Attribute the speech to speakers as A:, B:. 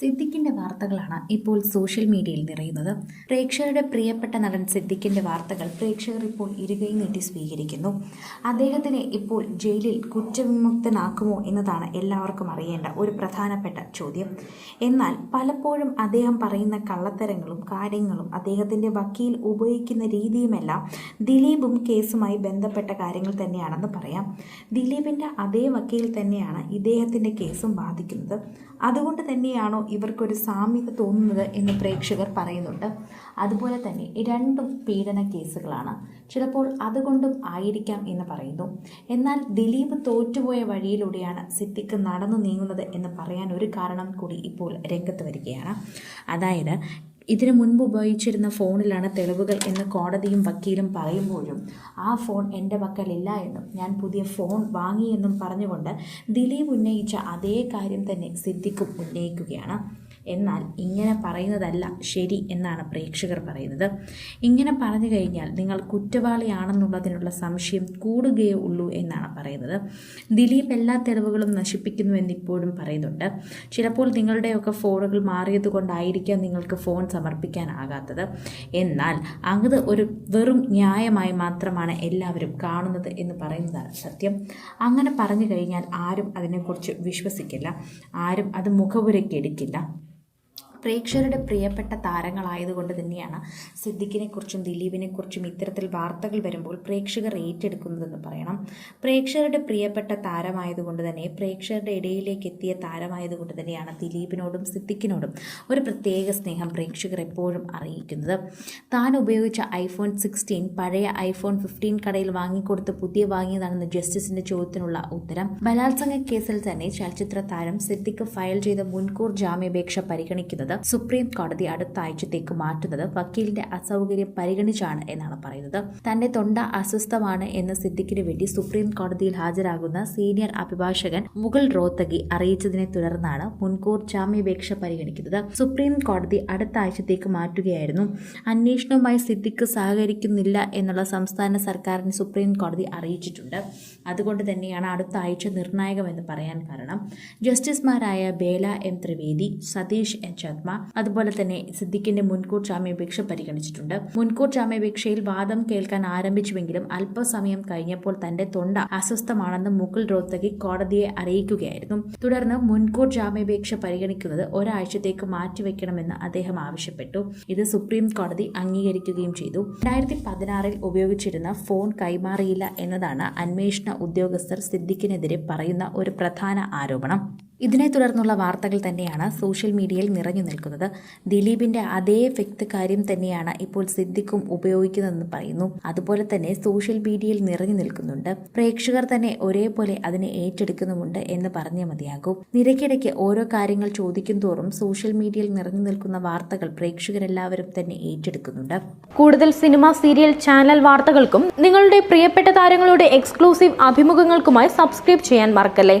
A: സിദ്ദിഖിന്റെ വാർത്തകളാണ് ഇപ്പോൾ സോഷ്യൽ മീഡിയയിൽ നിറയുന്നത്. പ്രേക്ഷകരുടെ പ്രിയപ്പെട്ട നടൻ സിദ്ദിഖിന്റെ വാർത്തകൾ പ്രേക്ഷകർ ഇപ്പോൾ ഇരുകൈ നീട്ടി സ്വീകരിക്കുന്നു. അദ്ദേഹത്തിനെ ഇപ്പോൾ ജയിലിൽ കുറ്റവിമുക്തനാക്കുമോ എന്നതാണ് എല്ലാവർക്കും അറിയേണ്ട ഒരു പ്രധാനപ്പെട്ട ചോദ്യം. എന്നാൽ പലപ്പോഴും അദ്ദേഹം പറയുന്ന കള്ളത്തരങ്ങളും കാര്യങ്ങളും അദ്ദേഹത്തിന്റെ വക്കീൽ ഉപയോഗിക്കുന്ന രീതിയുമെല്ലാം ദിലീപും കേസുമായി ബന്ധപ്പെട്ട കാര്യങ്ങൾ തന്നെയാണെന്ന് പറയാം. ദിലീപിന്റെ അതേ വക്കീൽ തന്നെയാണ് ഇദ്ദേഹത്തിന്റെ കേസും ബാധിക്കുന്നത്. അതുകൊണ്ട് തന്നെയാണോ ഇവർക്കൊരു സാമ്യത തോന്നുന്നത് എന്ന് പ്രേക്ഷകർ പറയുന്നുണ്ട്. അതുപോലെ തന്നെ രണ്ടും പീഡന കേസുകളാണ്. ചിലപ്പോൾ അതുകൊണ്ടും ആയിരിക്കാം എന്ന് പറയുന്നു. എന്നാൽ ദിലീപ് തോറ്റുപോയ വഴിയിലൂടെയാണ് സിദ്ദിഖ് നടന്നു നീങ്ങുന്നത് എന്ന് പറയാൻ ഒരു കാരണം കൂടി ഇപ്പോൾ രംഗത്ത് വരികയാണ്. അതായത് ഇതിനു മുൻപ് ഉപയോഗിച്ചിരുന്ന ഫോണിലാണ് തെളിവുകൾ എന്ന് കോടതിയും വക്കീലും പറയുമ്പോഴും ആ ഫോൺ എന്റെ പക്കലില്ല എന്നും ഞാൻ പുതിയ ഫോൺ വാങ്ങിയെന്നും പറഞ്ഞുകൊണ്ട് ദിലീപ് ഉന്നയിച്ച അതേ കാര്യം തന്നെ സിദ്ദിഖും ഉന്നയിക്കുകയാണ്. എന്നാൽ ഇങ്ങനെ പറയുന്നതല്ല ശരി എന്നാണ് പ്രേക്ഷകർ പറയുന്നത്. ഇങ്ങനെ പറഞ്ഞു കഴിഞ്ഞാൽ നിങ്ങൾ കുറ്റവാളിയാണെന്നുള്ളതിനുള്ള സംശയം കൂടുകയേ ഉള്ളൂ എന്നാണ് പറയുന്നത്. ദിലീപ് എല്ലാ തെളിവുകളും നശിപ്പിക്കുന്നു എന്നിപ്പോഴും പറയുന്നുണ്ട്. ചിലപ്പോൾ നിങ്ങളുടെയൊക്കെ ഫോണുകൾ മാറിയത് കൊണ്ടായിരിക്കാം നിങ്ങൾക്ക് ഫോൺ സമർപ്പിക്കാനാകാത്തത്. എന്നാൽ അത് ഒരു വെറും ന്യായമായി മാത്രമാണ് എല്ലാവരും കാണുന്നത് എന്ന് പറയുന്നതാണ് സത്യം. അങ്ങനെ പറഞ്ഞു കഴിഞ്ഞാൽ ആരും അതിനെക്കുറിച്ച് വിശ്വസിക്കില്ല. ആരും അത് മുഖവുരയ്ക്ക് എടുക്കില്ല. പ്രേക്ഷകരുടെ പ്രിയപ്പെട്ട താരങ്ങളായതുകൊണ്ട് തന്നെയാണ് ദിലീപിനെ കുറിച്ചും ഇത്തരത്തിൽ വാർത്തകൾ വരുമ്പോൾ പ്രേക്ഷകർ ഏറ്റെടുക്കുന്നതെന്ന് പറയണം. പ്രേക്ഷകരുടെ പ്രിയപ്പെട്ട താരമായതുകൊണ്ട് തന്നെ പ്രേക്ഷകരുടെ ഇടയിലേക്ക് എത്തിയ താരമായതുകൊണ്ട് തന്നെയാണ് ദിലീപിനോടും സിദ്ദിഖിനോടും ഒരു പ്രത്യേക സ്നേഹം പ്രേക്ഷകർ എപ്പോഴും അറിയിക്കുന്നത്. താൻ ഉപയോഗിച്ച ഐഫോൺ സിക്സ്റ്റീൻ പഴയ ഐഫോൺ ഫിഫ്റ്റീൻ കടയിൽ വാങ്ങിക്കൊടുത്ത് പുതിയ വാങ്ങിയതാണെന്ന് ജസ്റ്റിസിന്റെ ചോദ്യത്തിനുള്ള ഉത്തരം. ബലാത്സംഗ കേസിൽ തന്നെ ചലച്ചിത്ര താരം സിദ്ദിഖ് ഫയൽ ചെയ്ത മുൻകൂർ ജാമ്യാപേക്ഷ പരിഗണിക്കുന്നത് സുപ്രീം കോടതി അടുത്ത ആഴ്ചത്തേക്ക് മാറ്റുന്നത് വക്കീലിന്റെ അസൗകര്യം പരിഗണിച്ചാണ് എന്നാണ് പറയുന്നത്. തന്റെ തൊണ്ട അസ്വസ്ഥമാണ് എന്ന് സിദ്ദിഖിന് വേണ്ടി സുപ്രീം കോടതിയിൽ ഹാജരാകുന്ന സീനിയർ അഭിഭാഷകൻ മുഗൾ റോത്തഗി അറിയിച്ചതിനെ തുടർന്നാണ് മുൻകൂർ ജാമ്യാപേക്ഷ പരിഗണിക്കുന്നത്. സുപ്രീം കോടതി അടുത്ത ആഴ്ചത്തേക്ക് മാറ്റുകയായിരുന്നു. അന്വേഷണവുമായി സിദ്ദിഖ് സഹകരിക്കുന്നില്ല എന്നുള്ള സംസ്ഥാന സർക്കാരിന് സുപ്രീം കോടതി അറിയിച്ചിട്ടുണ്ട്. അതുകൊണ്ട് തന്നെയാണ് അടുത്ത ആഴ്ച നിർണായകമെന്ന് പറയാൻ കാരണം. ജസ്റ്റിസുമാരായ ബേല എം ത്രിവേദി സതീഷ് എൻ ശർമ്മ അതുപോലെ തന്നെ സിദ്ദിഖിന്റെ മുൻകൂർ ജാമ്യാപേക്ഷ പരിഗണിച്ചിട്ടുണ്ട്. മുൻകൂർ ജാമ്യാപേക്ഷയിൽ വാദം കേൾക്കാൻ ആരംഭിച്ചുവെങ്കിലും അല്പസമയം കഴിഞ്ഞപ്പോൾ തന്റെ തൊണ്ട അസ്വസ്ഥമാണെന്ന് മുകുൾ റോത്തകി കോടതിയെ അറിയിക്കുകയായിരുന്നു. തുടർന്ന് മുൻകൂർ ജാമ്യാപേക്ഷ പരിഗണിക്കുന്നത് ഒരാഴ്ചത്തേക്ക് മാറ്റിവെക്കണമെന്ന് അദ്ദേഹം ആവശ്യപ്പെട്ടു. ഇത് സുപ്രീം കോടതി അംഗീകരിക്കുകയും ചെയ്തു. രണ്ടായിരത്തി പതിനാറിൽ ഉപയോഗിച്ചിരുന്ന ഫോൺ കൈമാറിയില്ല എന്നതാണ് അന്വേഷണ ഉദ്യോഗസ്ഥർ സിദ്ദിഖിനെതിരെ പറയുന്ന ഒരു പ്രധാന ആരോപണം. ഇതിനെ തുടർന്നുള്ള വാർത്തകൾ തന്നെയാണ് സോഷ്യൽ മീഡിയയിൽ നിറഞ്ഞു നിൽക്കുന്നത്. ദിലീപിന്റെ അതേ വ്യക്തി കാര്യം തന്നെയാണ് ഇപ്പോൾ സിദ്ദിഖും ഉപയോഗിക്കുന്നതെന്ന് പറയുന്നു. അതുപോലെ തന്നെ സോഷ്യൽ മീഡിയയിൽ നിറഞ്ഞു നിൽക്കുന്നുണ്ട്. പ്രേക്ഷകർ തന്നെ ഒരേപോലെ അതിനെ ഏറ്റെടുക്കുന്നുമുണ്ട് എന്ന് പറഞ്ഞേ മതിയാകും. നിരക്കിടയ്ക്ക് ഓരോ കാര്യങ്ങൾ ചോദിക്കും തോറും സോഷ്യൽ മീഡിയയിൽ നിറഞ്ഞു നിൽക്കുന്ന വാർത്തകൾ പ്രേക്ഷകരെല്ലാവരും തന്നെ ഏറ്റെടുക്കുന്നുണ്ട്.
B: കൂടുതൽ സിനിമ സീരിയൽ ചാനൽ വാർത്തകൾക്കും നിങ്ങളുടെ പ്രിയപ്പെട്ട താരങ്ങളുടെ എക്സ്ക്ലൂസീവ് അഭിമുഖങ്ങൾക്കുമായി സബ്സ്ക്രൈബ് ചെയ്യാൻ മറക്കല്ലേ?